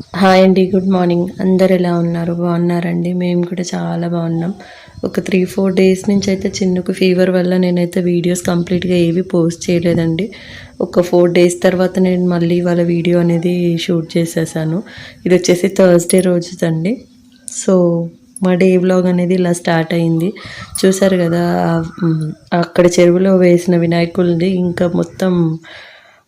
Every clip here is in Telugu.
హాయ్ అండి గుడ్ మార్నింగ్ అందరు ఎలా ఉన్నారు? బాగున్నారండి? మేము కూడా చాలా బాగున్నాం. ఒక త్రీ ఫోర్ డేస్ నుంచి అయితే చిన్నకు ఫీవర్ వల్ల నేనైతే వీడియోస్ కంప్లీట్గా ఏవి పోస్ట్ చేయలేదండి. ఒక ఫోర్ డేస్ తర్వాత నేను మళ్ళీ వాళ్ళ వీడియో అనేది షూట్ చేసేసాను. ఇది వచ్చేసి థర్స్డే రోజుదండి. సో మా డే వ్లాగ్ అనేది ఇలా స్టార్ట్ అయింది. చూసారు కదా అక్కడ చెరువులో వేసిన వినాయకుల్ని ఇంకా మొత్తం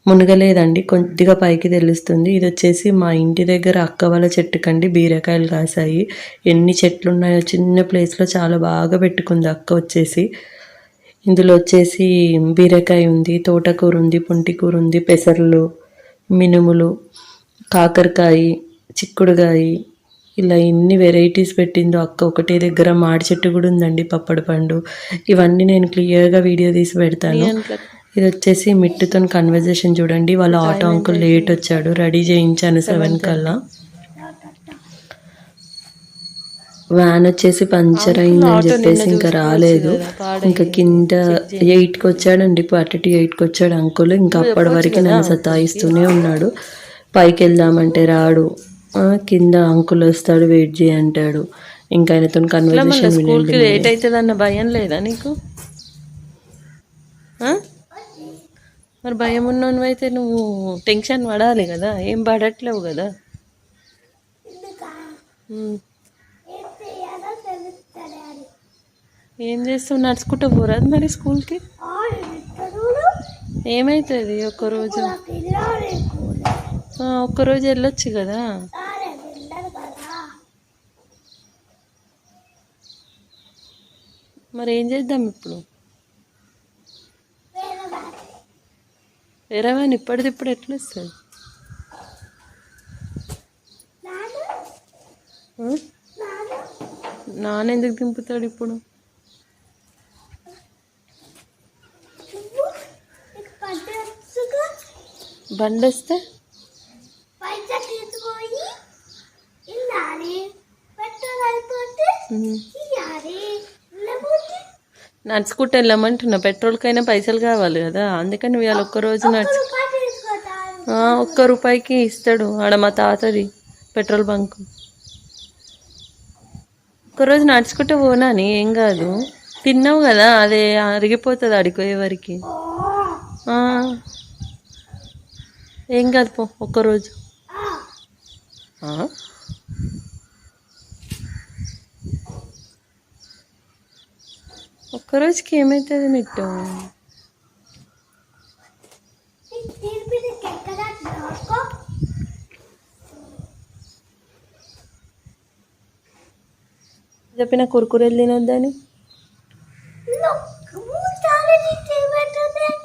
మునగలేదండి. కొద్దిగా పైకి తెలుస్తుంది. ఇది వచ్చేసి మా ఇంటి దగ్గర అక్క వాళ్ళ చెట్టుకండి బీరకాయలు కాసాయి ఎన్ని చెట్లు ఉన్నాయో చిన్న ప్లేస్లో చాలా బాగా పెట్టుకుంది అక్క వచ్చేసి. ఇందులో వచ్చేసి బీరకాయ ఉంది తోటకూర ఉంది పుంటికూర ఉంది పెసర్లు మినుములు కాకరకాయ చిక్కుడుకాయ ఇలా ఎన్ని వెరైటీస్ పెట్టిందో అక్క ఒకటే దగ్గర మాడి చెట్టు కూడా ఉందండి పప్పడి పండు. ఇవన్నీ నేను క్లియర్గా వీడియో తీసి పెడతాను. ఇది వచ్చేసి మిట్టుతో కన్వర్జేషన్ చూడండి. వాళ్ళ ఆటో అంకుల్ లేట్ వచ్చాడు రెడీ చేయించాను సెవెన్ కల్లా. వ్యాన్ వచ్చేసి పంచర్ అయిందని చెప్పేసి ఇంకా రాలేదు. ఇంకా కింద ఎయిట్కి వచ్చాడండి అటు ఎయిట్కి వచ్చాడు అంకుల్ ఇంకా అప్పటి వరకు నన్ను సతాయిస్తూనే ఉన్నాడు. పైకి వెళ్దామంటే రాడు కింద అంకుల్ వస్తాడు వెయిట్ చేయి అంటాడు. ఇంకా ఆయనతో కన్వర్జేషన్ లేట్ అవుతుంది అన్న భయం లేదా నీకు? మరి భయం ఉన్నోను అయితే నువ్వు టెన్షన్ పడాలి కదా ఏం పడట్లేవు కదా. ఏం చేస్తావు? నడుచుకుంటూ పోరాదు మరి స్కూల్కి? ఏమవుతుంది ఒక్కరోజు? ఒక్కరోజు వెళ్ళొచ్చు కదా. మరి ఏం చేద్దాం ఇప్పుడు? వేరే వాడిని ఇప్పటిది ఇప్పుడు ఎట్లా వస్తుంది? నాన్న ఎందుకు దింపుతాడు ఇప్పుడు? బండి వస్తే పైసలు తీసుకొని ఇల్లాలి పెట్రోల్ అయిపోతే ఉమ్. ఇయ్యాలి లేకపోతే నడుచుకుంటూ వెళ్ళమంటున్నా. పెట్రోల్కైనా పైసలు కావాలి కదా. అందుకని ఇవాళ ఒక్కరోజు నడుచు ఒక్క రూపాయికి ఇస్తాడు ఆడ మా తాతది పెట్రోల్ బంక్. ఒక్కరోజు నడుచుకుంటూ పోనాని ఏం కాదు. తిన్నావు కదా అదే అరిగిపోతుంది అడిపోయే వరకు ఆ. ఏం కాదు పో ఒక్కరోజు ఒక్కరోజుకి ఏమవుతుంది మిట్టు? చెప్పిన కురుకురేలు తినొద్దని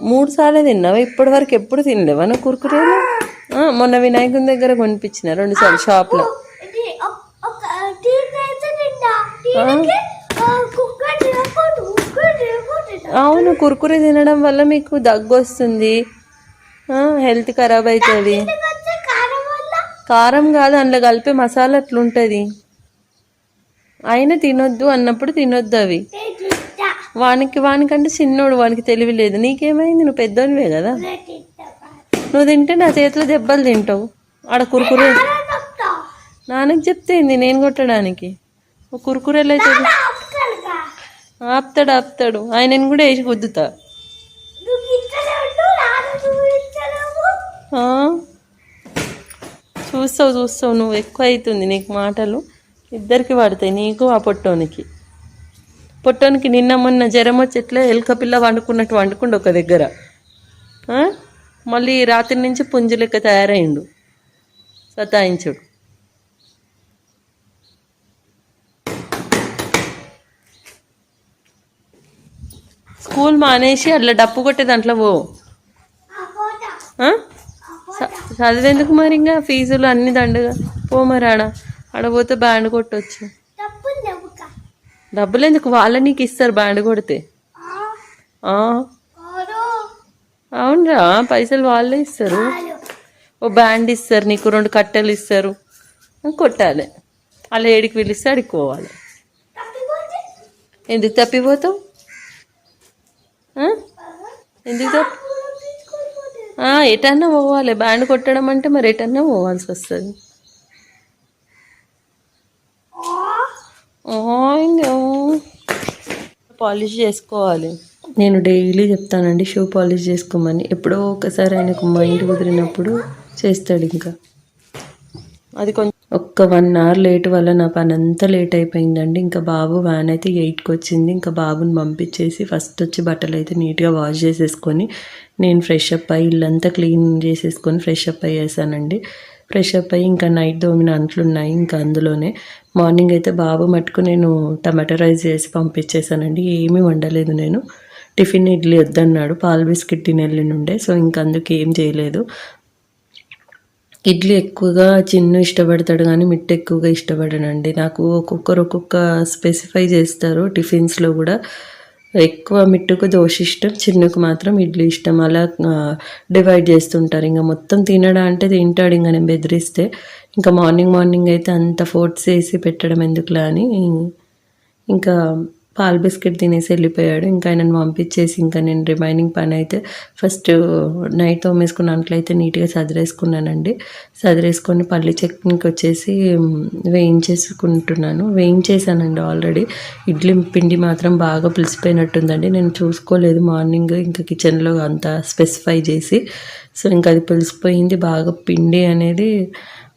మూడు సార్లు తిన్నావా? ఇప్పటి వరకు ఎప్పుడు తినలేవా నువ్వు కురుకురేలు? మొన్న వినాయకుని దగ్గర కొనిపించిన రెండు సార్లు షాప్లో ఇది ఒక- ఒక టీ అయితే నిండా టీకి కుక్క తినకూడదు కుక్క తినకూడదు అవును కురుకురే తినడం వల్ల మీకు దగ్గు వస్తుంది. హెల్త్ ఖరాబ్ అవుతుంది కారం కాదు అందులో కలిపే మసాలా అట్లుంటుంది. అయినా తినొద్దు అన్నప్పుడు తినొద్దు అవి. వానికి వానికంటే చిన్నోడు వానికి తెలివి లేదు. నీకేమైంది? నువ్వు పెద్దోనివే కదా. నువ్వు తింటే నా చేతిలో దెబ్బలు తింటావు. ఆడ కురుకురే నాన్నకి చెప్తే నేను కొట్టడానికి. కురుకురేలు అయితే ఆపుతాడు ఆపుతాడు. ఆయనని కూడా వేసి గుద్దుతా చూస్తావు చూస్తావు నువ్వు. ఎక్కువ అవుతుంది నీకు మాటలు. ఇద్దరికి పడతాయి నీకు ఆ పొట్టోనికి. పొట్టోనికి నిన్న మొన్న జ్వరం వచ్చి ఎట్లా ఎలుక పిల్ల వండుకున్నట్టు వండుకుండు ఒక దగ్గర. మళ్ళీ రాత్రి నుంచి పుంజు లెక్క తయారైండు. సతాయించుడు. స్కూల్ మానేసి అట్లా డప్పు కొట్టే దాంట్లో పో. చదివేందుకు మరి ఇంకా ఫీజులు అన్ని దండగా? పో మరి ఆడ. ఆడ పోతే బ్యాండ్ కొట్టవచ్చు డబ్బులు ఎందుకు? వాళ్ళ నీకు ఇస్తారు బ్యాండ్ కొడితే. అవునరా. పైసలు వాళ్ళే ఇస్తారు. ఓ బ్యాండ్ ఇస్తారు నీకు రెండు కట్టెలు ఇస్తారు. కొట్టాలి. అలా ఏడికి పిలిస్తే అడిగి పోవాలి. ఎందుకు తప్పిపోతావు? ఎందుకు ఎటన్నా పోవాలి. బ్యాండ్ కొట్టడం అంటే మరి ఎటన్నా పోవాల్సి వస్తుంది. పాలిష్ చేసుకోవాలి. నేను డైలీ చెప్తానండి షూ పాలిష్ చేసుకోమని. ఎప్పుడో ఒకసారి ఆయనకు మైండ్ కుదిరినప్పుడు చేస్తాడు ఇంకా. అది కొంచెం ఒక్క వన్ అవర్ లేట్ వల్ల నా పని అంతా లేట్ అయిపోయిందండి. ఇంకా బాబు వ్యాన్ అయితే ఎయిట్కి వచ్చింది. ఇంకా బాబుని పంపించేసి ఫస్ట్ వచ్చి బట్టలు అయితే నీట్గా వాష్ చేసేసుకొని నేను ఫ్రెష్ అప్ అయ్యి ఇల్లంతా క్లీన్ చేసేసుకొని ఫ్రెష్ అప్ అయ్యేసానండి. ఫ్రెష్ అప్ అయ్యి ఇంకా నైట్ దోమిన అంట్లు ఉన్నాయి. ఇంకా అందులోనే మార్నింగ్ అయితే బాబు మట్టుకు నేను టమాటో రైస్ చేసి పంపించేసానండి. ఏమీ వండలేదు నేను. టిఫిన్ ఇడ్లీ వద్దన్నాడు. పాలు బిస్కెట్ తినెళ్ళి నుండే. సో ఇంక అందుకు ఏం చేయలేదు. ఇడ్లీ ఎక్కువగా చిన్ను ఇష్టపడతాడు కానీ మిట్ట ఎక్కువగా ఇష్టపడనండి. నాకు ఒక్కొక్కరు ఒక్కొక్క స్పెసిఫై చేస్తారు టిఫిన్స్లో కూడా. ఎక్కువ మిట్టుకు దోశ ఇష్టం చిన్నుకు మాత్రం ఇడ్లీ ఇష్టం. అలా డివైడ్ చేస్తుంటారు. ఇంకా మొత్తం తినడా అంటే తింటాడు ఇంకా నేను బెదిరిస్తే. ఇంకా మార్నింగ్ మార్నింగ్ అయితే అంత ఫోర్స్ వేసి పెట్టడం ఎందుకులా అని. ఇంకా పాల్ బిస్కెట్ తినేసి వెళ్ళిపోయాడు. ఇంకా ఆయనను పంపించేసి ఇంకా నేను రిమైనింగ్ పని అయితే ఫస్ట్ నైట్ తోమేసుకున్న అంట్లయితే నీట్గా సదిరేసుకున్నానండి. సదిరేసుకొని పల్లి చట్నీకి వచ్చేసి వేయించేసుకుంటున్నాను. వేయించేసానండి ఆల్రెడీ. ఇడ్లీ పిండి మాత్రం బాగా పులిసిపోయినట్టుందండి. నేను చూసుకోలేదు మార్నింగ్ ఇంకా కిచెన్లో అంత స్పెసిఫై చేసి. సో ఇంకా అది పులిసిపోయింది. బాగా పిండి అనేది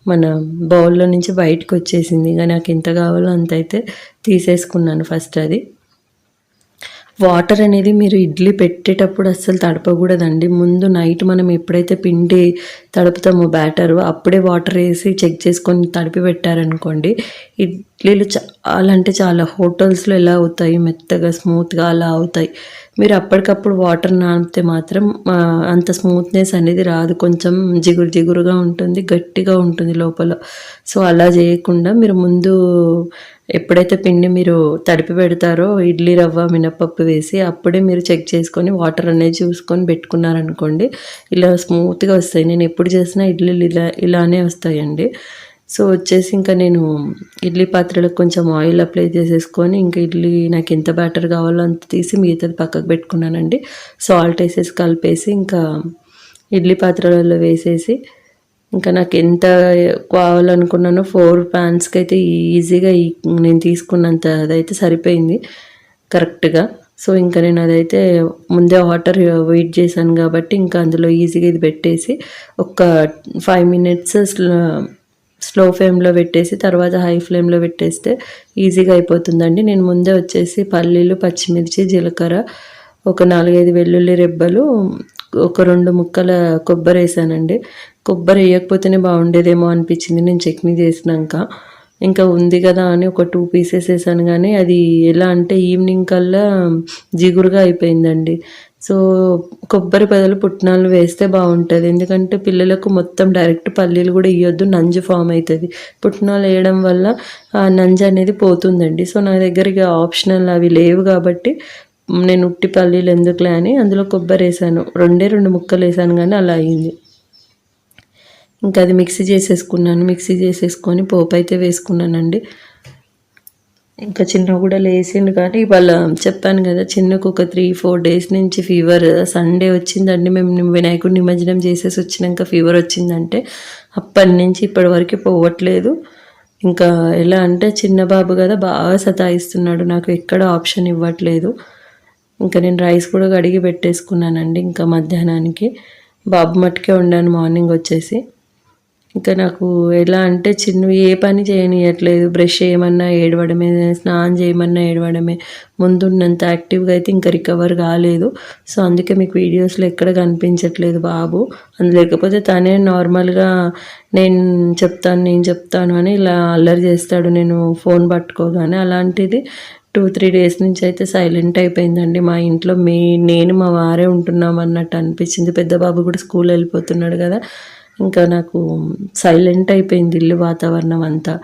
మన బౌల్లో నుంచి బయటకు వచ్చేసింది. ఇంకా నాకు ఎంత కావాలో అంత అయితే తీసేసుకున్నాను ఫస్ట్ అది. వాటర్ అనేది మీరు ఇడ్లీ పెట్టేటప్పుడు అస్సలు తడపకూడదండి. ముందు నైట్ మనం ఎప్పుడైతే పిండి తడుపుతామో బ్యాటర్ అప్పుడే వాటర్ వేసి చెక్ చేసుకొని తడిపి పెట్టారనుకోండి ఇడ్లీలు చాలా అంటే చాలా హోటల్స్లో ఎలా అవుతాయి? మెత్తగా స్మూత్గా అలా అవుతాయి. మీరు అప్పటికప్పుడు వాటర్ నానితే మాత్రం అంత స్మూత్నెస్ అనేది రాదు. కొంచెం జిగురు జిగురుగా ఉంటుంది గట్టిగా ఉంటుంది లోపల. సో అలా చేయకుండా మీరు ముందు ఎప్పుడైతే పిండి మీరు తడిపి పెడతారో ఇడ్లీ రవ్వ మినపప్పు వేసి అప్పుడే మీరు చెక్ చేసుకొని వాటర్ అనేది చూసుకొని పెట్టుకున్నారనుకోండి ఇలా స్మూత్గా వస్తాయి. నేను ఎప్పుడు చేసినా ఇడ్లీలు ఇలా ఇలానే వస్తాయండి. సో వచ్చేసి ఇంకా నేను ఇడ్లీ పాత్రలకు కొంచెం ఆయిల్ అప్లై చేసేసుకొని ఇంకా ఇడ్లీ నాకు ఎంత బ్యాటర్ కావాలో అంత తీసి మిగతాది పక్కకు పెట్టుకున్నానండి. సాల్ట్ వేసేసి కలిపేసి ఇంకా ఇడ్లీ పాత్రలలో వేసేసి ఇంకా నాకు ఎంత కావాలనుకున్నానో ఫోర్ ప్యాన్స్కి అయితే ఈజీగా ఈ నేను తీసుకున్నంత అదైతే సరిపోయింది కరెక్ట్గా సో ఇంకా నేను అదైతే ముందే వాటర్ వెయిట్ చేశాను కాబట్టి ఇంకా అందులో ఈజీగా ఇది పెట్టేసి ఒక ఫైవ్ మినిట్స్ స్లో ఫ్లేమ్లో పెట్టేసి తర్వాత హై ఫ్లేమ్లో పెట్టేస్తే ఈజీగా అయిపోతుందండి. నేను ముందే వచ్చేసి పల్లీలు పచ్చిమిర్చి జీలకర్ర ఒక నాలుగైదు వెల్లుల్లి రెబ్బలు ఒక రెండు ముక్కల కొబ్బరి వేసానండి. కొబ్బరి వేయకపోతేనే బాగుండేదేమో అనిపించింది నేను చట్నీ చేసినాక. ఇంకా ఉంది కదా అని ఒక టూ పీసెస్ వేసాను కానీ అది ఎలా అంటే ఈవినింగ్ కల్లా జిగురుగా అయిపోయిందండి. సో కొబ్బరి బదులు పుట్నాలు వేస్తే బాగుంటుంది. ఎందుకంటే పిల్లలకు మొత్తం డైరెక్ట్ పల్లీలు కూడా ఇవ్వద్దు నంజు ఫామ్ అవుతుంది పుట్నాలు వేయడం వల్ల ఆ నంజు అనేది పోతుందండి. సో నా దగ్గర ఆప్షనల్ అవి లేవు కాబట్టి నేను ఉట్టి పల్లీలు ఎందుకులే అని అందులో కొబ్బరి వేసాను. రెండే రెండు ముక్కలు వేసాను కానీ అలా అయింది. ఇంకా అది మిక్సీ చేసేసుకున్నాను. మిక్సీ చేసేసుకొని పోపు అయితే వేసుకున్నానండి. ఇంకా చిన్న కూడా లేచిండు కానీ ఇవాళ చెప్పాను కదా చిన్నకు ఒక త్రీ ఫోర్ డేస్ నుంచి ఫీవర్ సండే వచ్చిందండి. మేము వినాయకుడు నిమజ్జనం చేసేసి వచ్చినాక ఫీవర్ వచ్చిందంటే అప్పటి నుంచి ఇప్పటి వరకు పోవట్లేదు. ఇంకా ఎలా అంటే చిన్న బాబు కదా బాగా సతాయిస్తున్నాడు. నాకు ఎక్కడ ఆప్షన్ ఇవ్వట్లేదు. ఇంకా నేను రైస్ కూడా కడిగి పెట్టేసుకున్నానండి ఇంకా మధ్యాహ్నానికి. బాబు మట్టుకే వండాను మార్నింగ్ వచ్చేసి. ఇంకా నాకు ఎలా అంటే చిన్న ఏ పని చేయనియట్లేదు. బ్రష్ చేయమన్నా ఏడవడమే స్నానం చేయమన్నా ఏడవడమే. ముందున్నంత యాక్టివ్గా అయితే ఇంకా రికవర్ కాలేదు. సో అందుకే మీకు వీడియోస్లో ఎక్కడ కనిపించట్లేదు బాబు. అందు లేకపోతే తనే నార్మల్గా నేను చెప్తాను నేను చెప్తాను అని ఇలా అల్లరి చేస్తాడు. నేను ఫోన్ పట్టుకోగానే అలాంటిది టూ త్రీ డేస్ నుంచి అయితే సైలెంట్ అయిపోయిందండి. మా ఇంట్లో మే నేను మా వారే ఉంటున్నాం అన్నట్టు అనిపించింది. పెద్ద బాబు కూడా స్కూల్ వెళ్ళిపోతున్నాడు కదా. ఇంకా నాకు సైలెంట్ అయిపోయింది ఇల్లు వాతావరణం అంతా.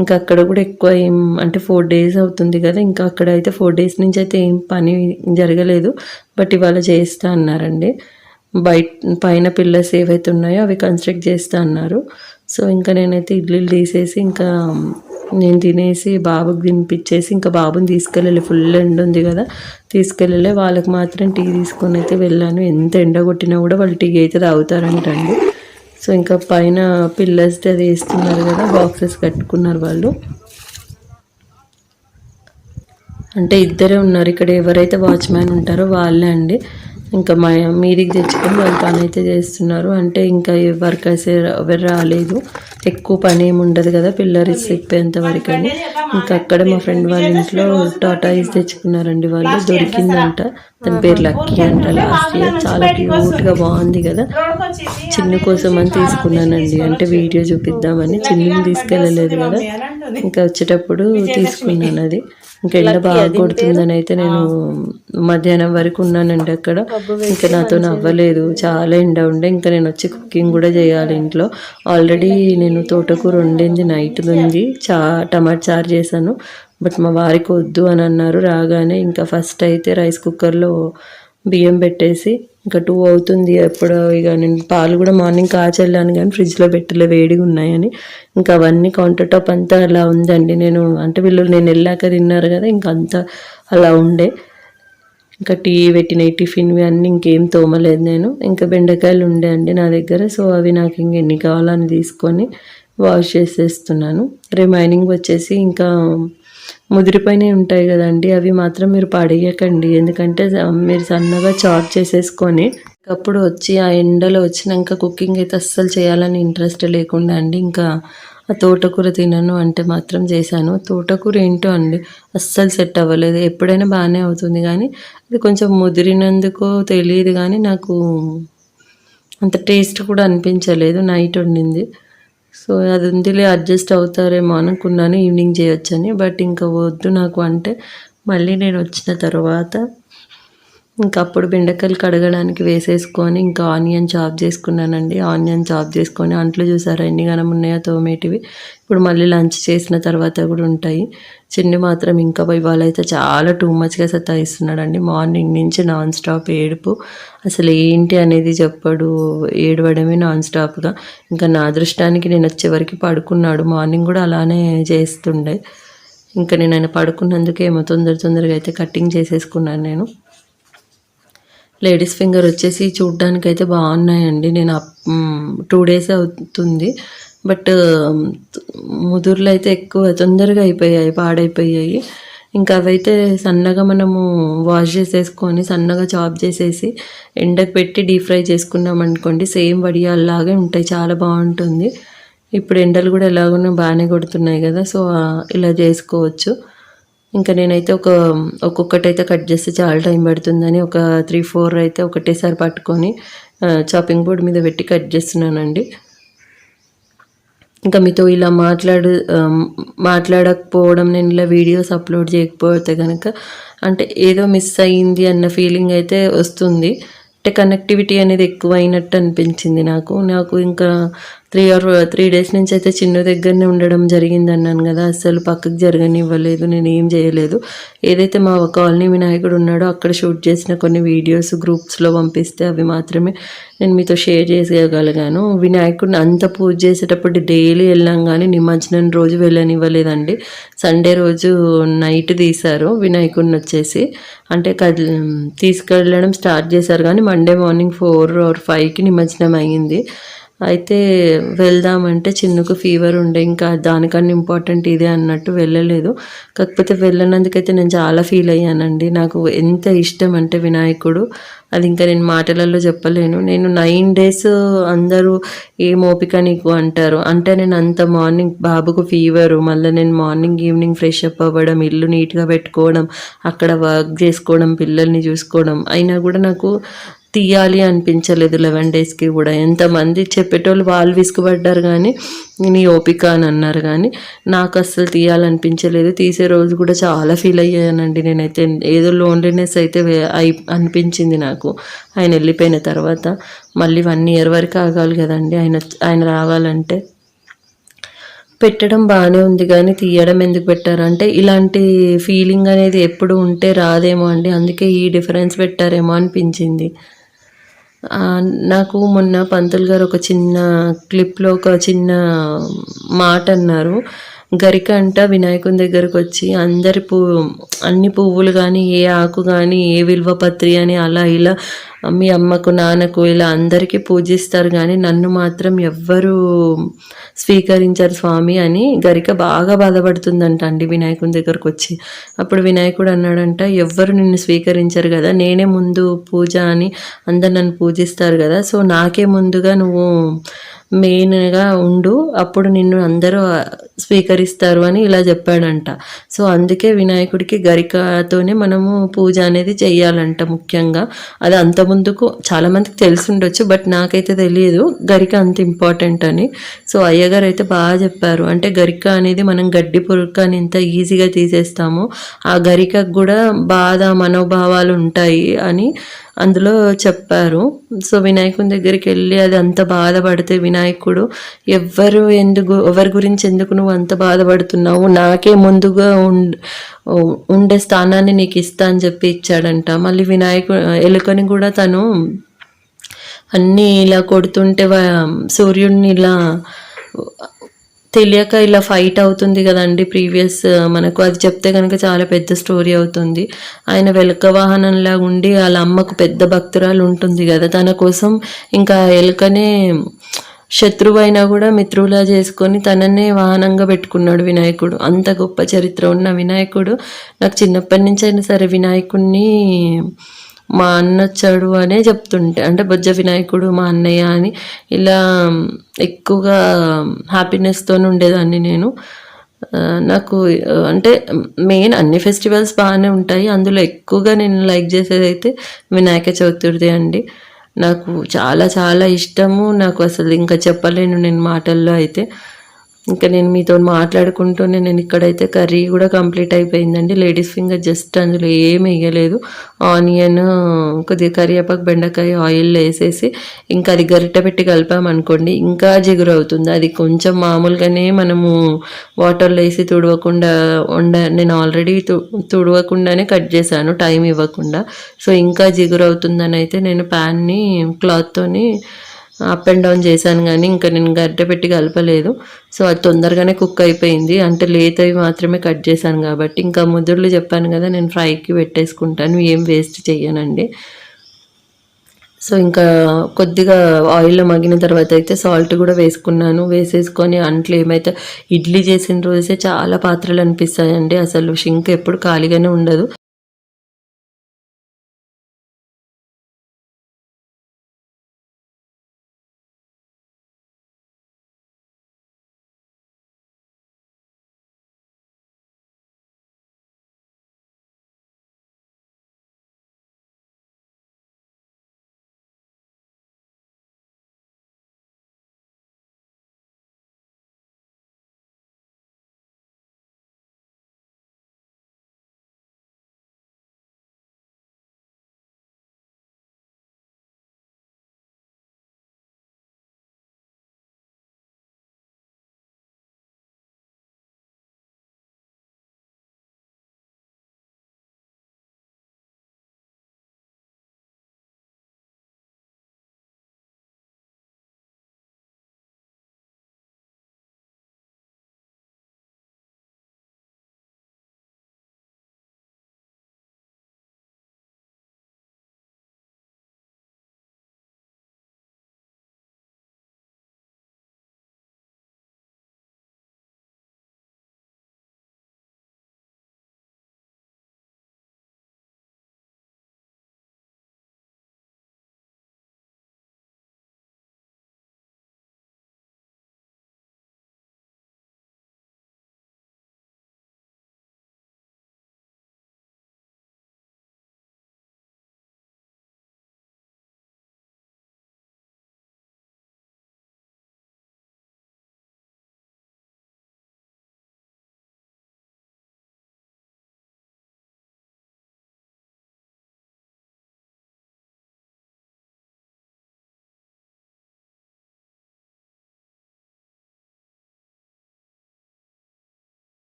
ఇంకా అక్కడ కూడా ఎక్కువ ఏం అంటే ఫోర్ డేస్ అవుతుంది కదా ఇంకా అక్కడ అయితే ఫోర్ డేస్ నుంచి అయితే ఏం పని జరగలేదు. బట్ ఇవాళ చేస్తా అన్నారండి. బయట పైన పిల్లర్స్ ఏవైతే ఉన్నాయో అవి కన్స్ట్రక్ట్ చేస్తా అన్నారు. సో ఇంకా నేనైతే ఇడ్లీలు తీసేసి ఇంకా నేను తినేసి బాబుకి తినిపించేసి ఇంకా బాబుని తీసుకెళ్ళాలి. ఫుల్ ఎండ ఉంది కదా తీసుకెళ్ళలే. వాళ్ళకి మాత్రం టీ తీసుకొని అయితే వెళ్ళాను. ఎంత ఎండ కొట్టినా కూడా వాళ్ళు టీ అయితే తాగుతారంటండి. సో ఇంకా పైన పిల్లర్స్ అది వేస్తున్నారు కదా బాక్సెస్ కట్టుకున్నారు వాళ్ళు. అంటే ఇద్దరే ఉన్నారు ఇక్కడ ఎవరైతే వాచ్మ్యాన్ ఉంటారో వాళ్ళే అండి. ఇంకా మా మీదికి తెచ్చుకొని వాళ్ళు పని అయితే చేస్తున్నారు. అంటే ఇంకా వర్కర్స్ ఎవరు రాలేదు. ఎక్కువ పని ఏమి ఉండదు కదా పిల్లలు చెప్పేంత వరకు అని ఇంకా అక్కడ మా ఫ్రెండ్ వాళ్ళ ఇంట్లో టాటా ఐస్ తెచ్చుకున్నారండి వాళ్ళు. దొరికిందంట. దాని పేరు లక్కీ అంట లాస్ట్ ఇయర్. చాలా క్యూట్గా బాగుంది కదా. చిన్న కోసం అని తీసుకున్నానండి. అంటే వీడియో చూపిద్దామని చిన్నని తీసుకెళ్ళలేదు కదా. ఇంకా వచ్చేటప్పుడు తీసుకున్నాను అది. ఇంకా ఎండ బాగా కొడుతుందని అయితే నేను మధ్యాహ్నం వరకు ఉన్నానండి అక్కడ. ఇంకా నాతో అవ్వలేదు చాలా ఎండ ఉండే. ఇంకా నేను వచ్చి కుకింగ్ కూడా చేయాలి ఇంట్లో. ఆల్రెడీ నేను తోటకూర వండింది నైట్ ఉంది. చా టమాటా చారు చేశాను. బట్ మా వారికి వద్దు అని అన్నారు. రాగానే ఇంకా ఫస్ట్ అయితే రైస్ కుక్కర్లో బియ్యం పెట్టేసి ఇంకా టూ అవుతుంది ఎప్పుడు. ఇక నేను పాలు కూడా మార్నింగ్ కాచెళ్ళాను కానీ ఫ్రిడ్జ్లో పెట్టలే వేడిగా ఉన్నాయని. ఇంకా అవన్నీ కౌంటర్ టాప్ అంతా అలా ఉందండి. నేను అంటే వీళ్ళు నేను వెళ్ళాక తిన్నారు కదా ఇంకా అంతా అలా ఉండే. ఇంకా టీ పెట్టిన టిఫిన్వి అన్నీ ఇంకేం తోమలేదు నేను. ఇంకా బెండకాయలు ఉండే అండి నా దగ్గర. సో అవి నాకు ఇంక ఎన్ని కావాలని తీసుకొని వాష్ చేసేస్తున్నాను. రిమైనింగ్ వచ్చేసి ఇంకా ముదిరిపోయినవి ఉంటాయి కదండి అవి మాత్రం మీరు పడేయకండి. ఎందుకంటే మీరు సన్నగా చాప్ చేసేసుకొని అప్పుడు వచ్చి ఆ ఎండలో వచ్చినాక కుకింగ్ అయితే అస్సలు చేయాలని ఇంట్రెస్ట్ లేకుండా అండి. ఇంకా ఆ తోటకూర తినను అంటే మాత్రం చేశాను. తోటకూర ఏంటో అండి అస్సలు సెట్ అవ్వలేదు. ఎప్పుడైనా బాగానే అవుతుంది కానీ అది కొంచెం ముదిరినందుకో తెలియదు కానీ నాకు అంత టేస్ట్ కూడా అనిపించలేదు. నైట్ వండింది. సో అది ఉందిలే అడ్జస్ట్ అవుతారేమో అనుకున్నాను ఈవినింగ్ చేయొచ్చని. బట్ ఇంకా వద్దు నాకు అంటే మళ్ళీ నేను వచ్చిన తర్వాత ఇంకా అప్పుడు బెండకాయలు కడగడానికి వేసేసుకొని ఇంకా ఆనియన్ చాప్ చేసుకున్నానండి. ఆనియన్ చాప్ చేసుకొని అంట్లు చూసారా ఎన్ని గనం ఉన్నాయో తోమేటివి. ఇప్పుడు మళ్ళీ లంచ్ చేసిన తర్వాత కూడా ఉంటాయి. చిన్ని మాత్రం ఇంకా ఇవాళ అయితే చాలా టూ మచ్గా సతాయిస్తున్నాడండి. మార్నింగ్ నుంచి నాన్ స్టాప్ ఏడుపు. అసలు ఏంటి అనేది చెప్పడు. ఏడవడమే నాన్ స్టాప్గా ఇంకా నా అదృష్టానికి నేను వచ్చేవరకు పడుకున్నాడు. మార్నింగ్ కూడా అలానే చేస్తుండే. ఇంకా నేను ఆయన పడుకున్నందుకు ఏమో తొందర తొందరగా అయితే కటింగ్ చేసేసుకున్నాను నేను. లేడీస్ ఫింగర్ వచ్చేసి చూడ్డానికి అయితే బాగున్నాయండి. నేను టూ డేస్ అవుతుంది. బట్ ముదుర్లు అయితే ఎక్కువ తొందరగా అయిపోయాయి పాడైపోయాయి. ఇంకా అవైతే సన్నగా మనము వాష్ చేసేసుకొని సన్నగా చాప్ చేసేసి ఎండకు పెట్టి డీప్ ఫ్రై చేసుకున్నాం అనుకోండి సేమ్ వడియాల్లాగే ఉంటాయి. చాలా బాగుంటుంది. ఇప్పుడు ఎండలు కూడా ఎలాగున్నా బాగానే కొడుతున్నాయి కదా. సో ఇలా చేసుకోవచ్చు. ఇంకా నేనైతే ఒక ఒక్కొక్కటి అయితే కట్ చేస్తే చాలా టైం పడుతుందని ఒక త్రీ ఫోర్ అయితే ఒకటేసారి పట్టుకొని చాపింగ్ బోర్డ్ మీద పెట్టి కట్ చేస్తున్నానండి. ఇంకా మీతో ఇలా మాట్లాడు మాట్లాడకపోవడం నేను ఇలా వీడియోస్ అప్లోడ్ చేయకపోతే కనుక అంటే ఏదో మిస్ అయ్యింది అన్న ఫీలింగ్ అయితే వస్తుంది. అంటే కనెక్టివిటీ అనేది ఎక్కువ అయినట్టు అనిపించింది నాకు. నాకు ఇంకా త్రీ ఆర్ త్రీ డేస్ నుంచి అయితే చిన్న దగ్గరనే ఉండడం జరిగింది అన్నాను కదా. అస్సలు పక్కకు జరగనివ్వలేదు నేను ఏం చేయలేదు. ఏదైతే మా కాలనీ వినాయకుడు ఉన్నాడో అక్కడ షూట్ చేసిన కొన్ని వీడియోస్ గ్రూప్స్లో పంపిస్తే అవి మాత్రమే నేను మీతో షేర్ చేసేయగలిగాను వినాయకుడిని అంత పూజ చేసేటప్పుడు డైలీ వెళ్ళాం కానీ నిమజ్జనం రోజు వెళ్ళనివ్వలేదండి. సండే రోజు నైట్ తీశారు వినాయకుడిని వచ్చేసి. అంటే కది తీసుకెళ్ళడం స్టార్ట్ చేశారు కానీ మండే మార్నింగ్ ఫోర్ ఆర్ ఫైవ్కి నిమజ్జనం అయ్యింది. అయితే వెళ్దామంటే చిన్నకు ఫీవర్ ఉండే ఇంకా దానికన్నా ఇంపార్టెంట్ ఇదే అన్నట్టు వెళ్ళలేదు. కాకపోతే వెళ్ళినందుకైతే నేను చాలా ఫీల్ అయ్యానండి. నాకు ఎంత ఇష్టం అంటే వినాయకుడు. అది ఇంకా నేను మాటలలో చెప్పలేను. నేను నైన్ డేస్ అందరూ ఏం ఓపిక నీకు అంటారు. అంటే నేను అంత మార్నింగ్ బాబుకు ఫీవరు మళ్ళీ నేను మార్నింగ్ ఈవినింగ్ ఫ్రెష్ అప్ అవ్వడం ఇల్లు నీట్గా పెట్టుకోవడం అక్కడ వర్క్ చేసుకోవడం పిల్లల్ని చూసుకోవడం అయినా కూడా నాకు తీయాలి అనిపించలేదు లెవెన్ డేస్కి కూడా. ఎంతమంది చెప్పేటోళ్ళు వాళ్ళు విసుగుపడ్డారు కానీ నీ ఓపిక అని అన్నారు కానీ నాకు అస్సలు తీయాలనిపించలేదు. తీసే రోజు కూడా చాలా ఫీల్ అయ్యానండి నేనైతే. ఏదో లోన్లీనెస్ అయితే అయి అనిపించింది నాకు. ఆయన వెళ్ళిపోయిన తర్వాత మళ్ళీ వన్ ఇయర్ వరకు ఆగాలి కదండి. ఆయన ఆయన రావాలంటే పెట్టడం బాగానే ఉంది కానీ తీయడం ఎందుకు పెట్టారు? అంటే ఇలాంటి ఫీలింగ్ అనేది ఎప్పుడు ఉంటే రాదేమో అండి. అందుకే ఈ డిఫరెన్స్ పెట్టారేమో అనిపించింది. నాకు మొన్న పంతులు గారు ఒక చిన్న క్లిప్లో ఒక చిన్న మాట అన్నారు. గరిక అంట వినాయకుని దగ్గరకు వచ్చి అందరి పువ్వు అన్ని పువ్వులు కానీ ఏ ఆకు కానీ ఏ విల్వపత్రి అని అలా ఇలా మీ అమ్మకు నాన్నకు ఇలా అందరికీ పూజిస్తారు కానీ నన్ను మాత్రం ఎవ్వరు స్వీకరించారు స్వామి అని గరిక బాగా బాధపడుతుందంట అండి వినాయకుని దగ్గరకు వచ్చి అప్పుడు వినాయకుడు అన్నాడంట ఎవ్వరు నిన్ను స్వీకరించారు కదా నేనే ముందు పూజ అని అందరు నన్ను పూజిస్తారు కదా సో నాకే ముందుగా నువ్వు మెయిన్గా ఉండు అప్పుడు నిన్ను అందరూ స్వీకరిస్తారు అని ఇలా చెప్పాడంట. సో అందుకే వినాయకుడికి గరికతోనే మనము పూజ అనేది చెయ్యాలంట ముఖ్యంగా. అది అంత ముందుకు చాలా మందికి తెలిసి ఉండొచ్చు బట్ నాకైతే తెలియదు గరిక అంత ఇంపార్టెంట్ అని. సో అయ్యగారు అయితే బాగా చెప్పారు. అంటే గరిక అనేది మనం గడ్డి పురుక్కని ఎంత ఈజీగా తీసేస్తామో ఆ గరికకు కూడా బాధ మనోభావాలు ఉంటాయి అని అందులో చెప్పారు. సో వినాయకుని దగ్గరికి వెళ్ళి అది అంత బాధపడితే వినాయకుడు ఎవ్వరు ఎందుకు ఎవరి గురించి ఎందుకు నువ్వు అంత బాధపడుతున్నావు నాకే ముందుగా ఉండే స్థానాన్ని నీకు ఇస్తా అని చెప్పి ఇచ్చాడంట. మళ్ళీ వినాయకుడు ఎలుకని కూడా తను అన్నీ ఇలా కొడుతుంటే వా- సూర్యుడిని ఇలా తెలియక ఇలా ఫైట్ అవుతుంది కదండి ప్రీవియస్ మనకు అది చెప్తే కనుక చాలా పెద్ద స్టోరీ అవుతుంది. ఆయన వెలుక వాహనంలా ఉండి వాళ్ళ అమ్మకు పెద్ద భక్తురాలు ఉంటుంది కదా తన కోసం ఇంకా ఎలుకనే శత్రువు అయినా కూడా మిత్రువులా చేసుకొని తననే వాహనంగా పెట్టుకున్నాడు వినాయకుడు. అంత గొప్ప చరిత్ర ఉన్న వినాయకుడు. నాకు చిన్నప్పటి నుంచి అయినా సరే వినాయకుడిని మా అన్న వచ్చాడు అనే చెప్తుంటే అంటే బొజ్జ వినాయకుడు మా అన్నయ్య అని ఇలా ఎక్కువగా హ్యాపీనెస్తో ఉండేదాన్ని నేను. నాకు అంటే మెయిన్ అన్ని ఫెస్టివల్స్ బాగానే ఉంటాయి. అందులో ఎక్కువగా నేను లైక్ చేసేది అయితే వినాయక చతుర్థి అండి. నాకు చాలా చాలా ఇష్టము. నాకు అసలు ఇంకా చెప్పలేను నేను మాటల్లో అయితే. ఇంకా నేను మీతో మాట్లాడుకుంటూనే నేను ఇక్కడైతే కర్రీ కూడా కంప్లీట్ అయిపోయిందండి. లేడీస్ ఫింగర్ జస్ట్ అందులో ఏం వేయలేదు. ఆనియన్ కొద్దిగా కరివేపాకు బెండకాయ ఆయిల్ వేసేసి ఇంకా అది గరిటె పెట్టి కలిపామనుకోండి ఇంకా జిగురు అవుతుంది. అది కొంచెం మామూలుగానే మనము వాటర్లో వేసి తుడవకుండా వండ నేను ఆల్రెడీ తుడవకుండానే కట్ చేశాను టైం ఇవ్వకుండా. సో ఇంకా జిగురు అవుతుందని అయితే నేను ప్యాన్ని క్లాత్తోని అప్ అండ్ డౌన్ చేశాను కానీ ఇంకా నేను గడ్డ పెట్టి కలపలేదు. సో అది తొందరగానే కుక్ అయిపోయింది. అంటే లేతవి మాత్రమే కట్ చేశాను కాబట్టి. ఇంకా ముదుర్లు చెప్పాను కదా నేను ఫ్రైకి పెట్టేసుకుంటాను. ఏం వేస్ట్ చేయనండి సో ఇంకా కొద్దిగా ఆయిల్లో మగిన తర్వాత అయితే సాల్ట్ కూడా వేసుకున్నాను. వేసేసుకొని అంట్లు ఏమైతే ఇడ్లీ చేసిన రోజే చాలా పాత్రలు అనిపిస్తాయండి. అసలు షింక్ ఎప్పుడు ఖాళీగానే ఉండదు.